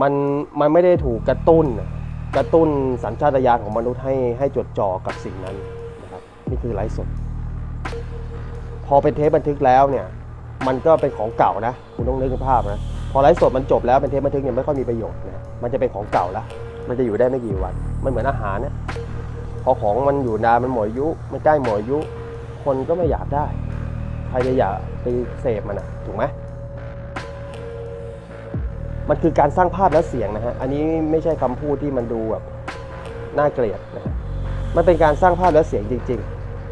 มันมันไม่ได้ถูกกระตุ้น กระตุ้นสัญชาตญาณของมนุษย์ให้ให้จดจ่อกับสิ่งนั้นนะครับนี่คือไลฟ์สดพอเป็นเทปบันทึกแล้วเนี่ย มันก็เป็นของเก่านะ คุณต้องนึกภาพนะพอไลฟ์สดมันจบแล้วเป็นเทปบันทึกเนี่ยไม่ค่อยมีประโยชน์นะมันจะเป็นของเก่าแล้วมันจะอยู่ได้ไม่กี่วันมันเหมือนอาหารเนี่ยพอของมันอยู่นานมันหมดอายุมันใกล้หมดอายุ คนก็ไม่อยากได้ใครจะอยากไปเสพมันอะถูกไหม มันคือการสร้างภาพและเสียงนะฮะ อันนี้ไม่ใช่คำพูดที่มันดูแบบน่าเกลียดนะฮะมันเป็นการสร้างภาพและเสียงจริง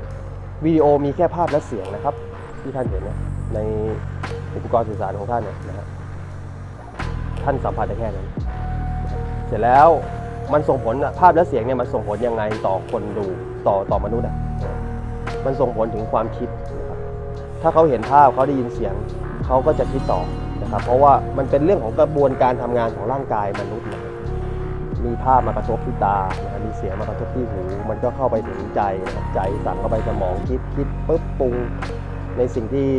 ๆ วิดีโอมีแค่ภาพและเสียงนะครับ ที่ท่านเห็นเนี่ยในอุปกรณ์สื่อสารของท่านเนี่ยนะฮะ ท่านสัมผัสได้แค่นั้น เสร็จแล้วมันส่งผลอะภาพและเสียงเนี่ยมันส่งผลยังไงต่อคนดูต่อต่อมนุษย์อะ มันส่งผลถึงความคิดนะครับ ถ้าเขาเห็นภาพเขาได้ยินเสียงเขาก็จะคิดต่อ นะครับเพราะว่ามันเป็นเรื่องของกระบวนการทำงานของร่างกายมนุษย์นะมีภาพมากระทบที่ตานะมีเสียงมากระทบที่หู มันก็เข้าไปถึงใจนะครับใจสั่งเข้าไปสมองคิดคิดปุ๊บปรุงในสิ่งที่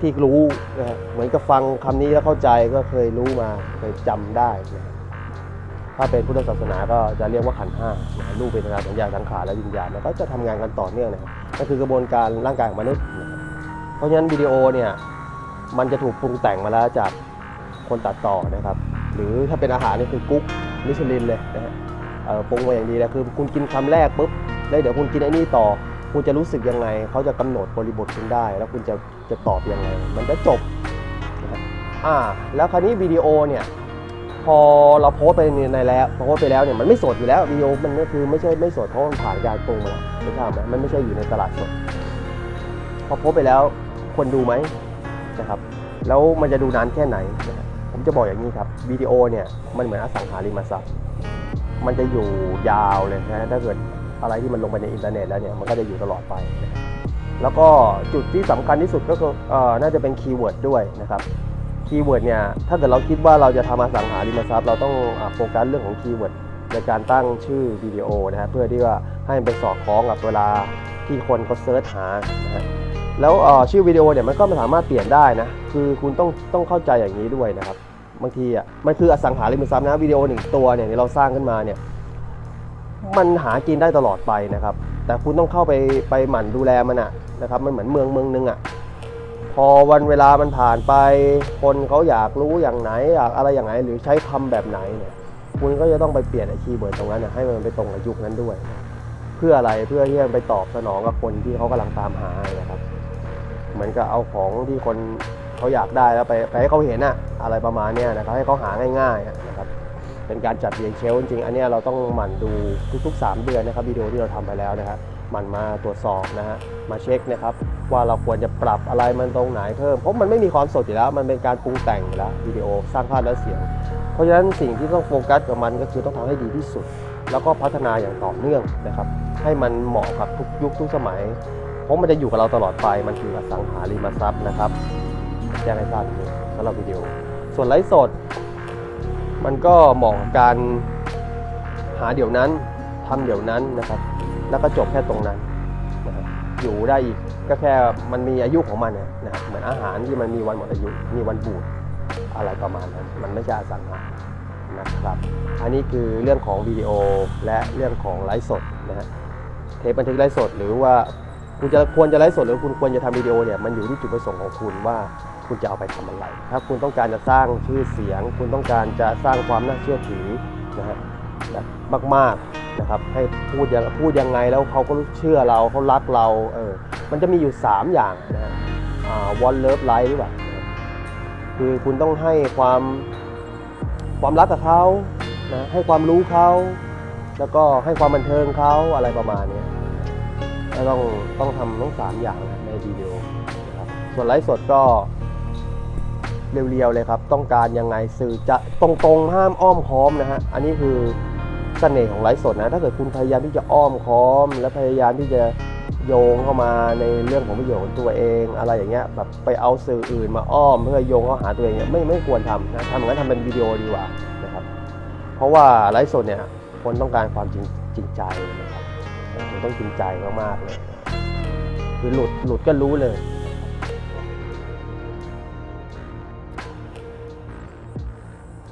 ที่รู้นะเหมือนกับฟังคำนี้แล้วเข้าใจก็เคยรู้มาเคยจำได้นะครับถ้าเป็นพุทธศาสนาก็จะเรียกว่าขันห้านะรูปเป็นนาสัญญาสังขารและวิญญาณมันก็จะทำงานกันต่อเนื่องนะครับก็คือกระบวนการร่างกายของมนุษย์ เพราะฉะนั้นวิดีโอเนี่ย มันจะถูกปรุงแต่งมาแล้วจากคนตัดต่อนะครับ หรือถ้าเป็นอาหารนี่คือกุ๊กมิชลินเลยนะฮะปรุงมาอย่างดีแล้วคือคุณกินคำแรกปุ๊บแล้วเดี๋ยวคุณกินไอ้นี่ต่อ คุณจะรู้สึกยังไง เขาจะกำหนดบริบทคุณได้ แล้วคุณจะจะตอบยังไง มันจะจบนะอ่าแล้วคราวนี้วิดีโอเนี่ยพอเราโพสไปในแล้วโพสไปแล้วเนี่ยมันไม่สดอยู่แล้ววิดีโอมันก็คือไม่ใช่ไม่สดเพราะมันผ่านการปรุงมาแล้วไม่ใช่ไหมมันไม่ใช่อยู่ในตลาดสดพอโพสไปแล้วคนดูไหม นะครับแล้วมันจะดูนานแค่ไหนนะผมจะบอกอย่างนี้ครับวิดีโอเนี่ยมันเหมือนอสังหาริมทรัพย์มันจะอยู่ยาวเลยนะถ้าเกิดอะไรที่มันลงไปในอินเทอร์เน็ตแล้วเนี่ยมันก็จะอยู่ตลอดไปนะแล้วก็จุดที่สำคัญที่สุดก็คือออน่าจะเป็นคีย์เวิร์ดด้วยนะครับคีย์เวิร์ดเนี่ยถ้าเกิดเราคิดว่าเราจะทำอสังหาริมทรัพย์เราต้องโฟกัสเรื่องของคีย์เวิร์ดในการตั้งชื่อวิดีโอนะฮะเพื่อที่ว่าให้มันไปสอดคล้องกับเวลาที่คนเขาเซิร์ชหานะฮะ แล้วชื่อวิดีโอเนี่ยมันก็ไม่สามารถเปลี่ยนได้นะ คือคุณต้องต้องเข้าใจอย่างนี้ด้วยนะครับ บางทีอะมันคืออสังหาริมทรัพย์นะวิดีโอหนึ่งตัวเนี่ยเราสร้างขึ้นมาเนี่ยมันหากินได้ตลอดไปนะครับ แต่คุณต้องเข้าไปไปหมั่นดูแลมันอะนะครับ มันเหมือนเมืองเมืองนึงอะพอวันเวลามันผ่านไปคนเขาอยากรู้อย่างไหนอยากอะไรอย่างไหนหรือใช้คำแบบไหนเนี่ยคุณก็จะต้องไปเปลี่ยนไอคีย์เวิร์ดตรงนั้นนะให้มันไปตรงกับยุคนั้นด้วย เพื่ออะไรเพื่อที่จะไปตอบสนองกับคนที่เขากำลังตามหานะครับ เหมือนกับเอาของที่คนเขาอยากได้แล้วไปไปให้เขาเห็นอะอะไรประมาณนี้นะครับให้เขาหาง่ายๆนะครับเป็นการจัดเรียงเชล์จริงๆอันนี้เราต้องหมั่นดูทุกๆ 3 เดือนนะครับวิดีโอที่เราทำไปแล้วนะครับหมั่นมาตรวจสอบนะฮะมาเช็คนะครับว่าเราควรจะปรับอะไรมันตรงไหนเพิ่มเพราะมันไม่มีความสดอยู่แล้ว มันเป็นการปรุงแต่งอยู่แล้ววิดีโอสร้างภาพและเสียง เพราะฉะนั้นสิ่งที่ต้องโฟกัสกับมันก็คือต้องทำให้ดีที่สุด แล้วก็พัฒนาอย่างต่อเนื่องนะครับให้มันเหมาะกับทุกยุคทุกสมัย เพราะมันจะอยู่กับเราตลอดไปมันคืออสังหาริมทรัพย์นะครับแจ้งให้ทราบทีสำหรับวิดีโอ ส่วนไลฟ์สด มันก็เหมาะกับการหาเดี๋ยวนั้นทำเดี๋ยวนั้นนะครับ แล้วก็จบแค่ตรงนั้นนะครับอยู่ได้อีกก็แค่มันมีอายุของมันนะนะครับเหมือนอาหารที่มันมีวันหมดอายุ มีวันบูดอะไรประมาณนั้น มันไม่ใช่อสังหานะครับ อันนี้คือเรื่องของวิดีโอและเรื่องของไลฟ์สดนะฮะเทปบันทึกไลฟ์สดหรือว่า คุณจะควรจะไลฟ์สดหรือคุณควรจะทำวิดีโอเนี่ยมันอยู่ที่จุดประสงค์ของคุณว่าคุณจะเอาไปทำอะไร ถ้าคุณต้องการจะสร้างชื่อเสียง คุณต้องการจะสร้างความน่าเชื่อถือนะฮะมากๆนะครับให้พูดยังพูดยังไงแล้วเขาก็เชื่อเราเขารักเราเออมันจะมีอยู่ 3 อย่างนะฮะวอนเลิฟไลฟ์หรือเปล่าคือคุณต้องให้ความความรักกับเขานะให้ความรู้เขาแล้วก็ให้ความบันเทิงเขาอะไรประมาณนี้ ยแล้วต้องต้องทำทั้งสามอย่างนะในวิดีโอนะครับส่วนไลฟ์สดก็เรียวๆเลยครับ ต้องการยังไงสื่อจะตรงๆห้ามอ้อมค้อมนะฮะอันนี้คือเสน่ห์ของไลฟ์สดนะถ้าเกิดคุณพยายามที่จะอ้อมค้อม และพยายามที่จะโยงเข้ามาในเรื่องของประโยชน์ของตัวเอง อะไรอย่างเงี้ยแบบไปเอาสื่ออื่นมาอ้อมเพื่อโยงเข้าหาตัวเองเนี่ยไม่ไม่ควรทำนะทำอย่างนั้นทำเป็นวิดีโอดีกว่านะครับเพราะว่าไลฟ์สดเนี่ยคนต้องการความจริงจริงใจนะ ต้องจริงใจมากๆเลยคือหลุดหลุดก็รู้เลย